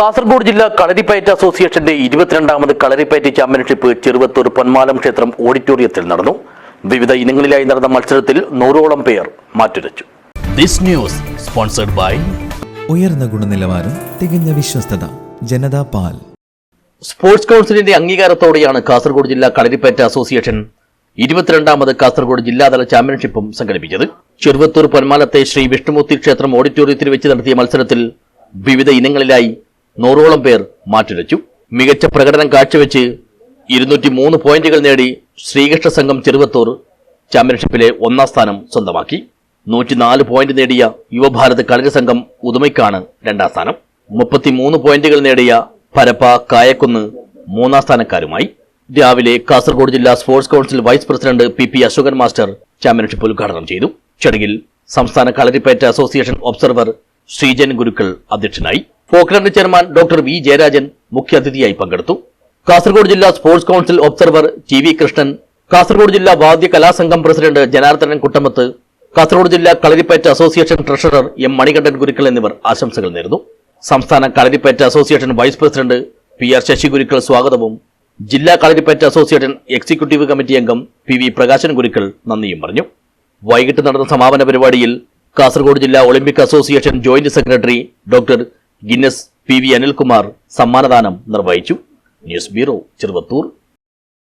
കാസർഗോഡ് ജില്ലാ കളരിപ്പയറ്റ് അസോസിയേഷന്റെ ഇരുപത്തിരണ്ടാമത് കളരിപ്പയറ്റ് ചാമ്പ്യൻഷിപ്പ് ചെറുവത്തൂർ പൊന്മാലം ക്ഷേത്രം ഓഡിറ്റോറിയത്തിൽ നടന്നു. വിവിധ ഇനങ്ങളിലായി നടന്ന മത്സരത്തിൽ നൂറോളം പേർ മാറ്റുരച്ചു. ദിസ് ന്യൂസ് സ്പോൺസർഡ് ബൈ ഉയർന്ന ഗുണനിലവാരം തികഞ്ഞ വിശ്വസ്തത ജനതാ പാൽ. സ്പോർട്സ് കൗൺസിലിന്റെ അംഗീകാരത്തോടെയാണ് കാസർഗോഡ് ജില്ലാ കളരിപ്പയറ്റ് അസോസിയേഷൻ ഇരുപത്തിരണ്ടാമത് കാസർഗോഡ് ജില്ലാതല ചാമ്പ്യൻഷിപ്പും സംഘടിപ്പിച്ചത്. ചെറുവത്തൂർ പൊന്മാലത്തെ ശ്രീ വിഷ്ണുമൂർത്തി ക്ഷേത്രം ഓഡിറ്റോറിയത്തിൽ വെച്ച് നടത്തിയ മത്സരത്തിൽ വിവിധ ഇനങ്ങളിലായി നൂറോളം പേർ മാറ്റുരച്ചു മികച്ച പ്രകടനം കാഴ്ചവെച്ച് ഇരുന്നൂറ്റി മൂന്ന് പോയിന്റുകൾ നേടി ശ്രീകൃഷ്ണ സംഘം ചെറുവത്തൂർ ചാമ്പ്യൻഷിപ്പിലെ ഒന്നാം സ്ഥാനം സ്വന്തമാക്കി. നൂറ്റിനാല് പോയിന്റ് നേടിയ യുവഭാരത് കളരി സംഘം ഉദുമയ്ക്കാണ് രണ്ടാം സ്ഥാനം. മുപ്പത്തിമൂന്ന് പോയിന്റുകൾ നേടിയ പരപ്പ കായക്കുന്ന് മൂന്നാം സ്ഥാനക്കാരുമായി. രാവിലെ കാസർഗോഡ് ജില്ലാ sports council vice president P P Asokan master championship ഉദ്ഘാടനം ചെയ്തു. ചടങ്ങിൽ സംസ്ഥാന കളരിപ്പയറ്റ് അസോസിയേഷൻ ഒബ്സർവർ ശ്രീജൻ ഗുരുക്കൾ അധ്യക്ഷനായി. Folkland chairman doctor V Jayarajan മുഖ്യാതിഥിയായി പങ്കെടുത്തു. കാസർഗോഡ് ജില്ലാ sports council observer T V Krishnan Kasaragod ജില്ലാ വാദ്യ കലാസംഘം പ്രസിഡന്റ് ജനാർദ്ദനൻ കുട്ടമത്ത് കാസർഗോഡ് ജില്ലാ Kalaripayattu association treasurer M Manikandan Gurukkal എന്നിവർ ആശംസകൾ നേർന്നു സംസ്ഥാന Kalaripayattu association vice president P R Sasi Gurukkal സ്വാഗതവും ജില്ലാ കളരിപ്പയറ്റ് അസോസിയേഷൻ എക്സിക്യൂട്ടീവ് കമ്മിറ്റി അംഗം പി വി പ്രകാശൻ ഗുരുക്കൾ നന്ദിയും പറഞ്ഞു. വൈകിട്ട് നടന്ന സമാപന പരിപാടിയിൽ കാസർഗോഡ് ജില്ലാ Olympic association joint secretary doctor Guinness P V Anilkumar സമ്മാനദാനം നിർവഹിച്ചു. News bureau Cheruvathur.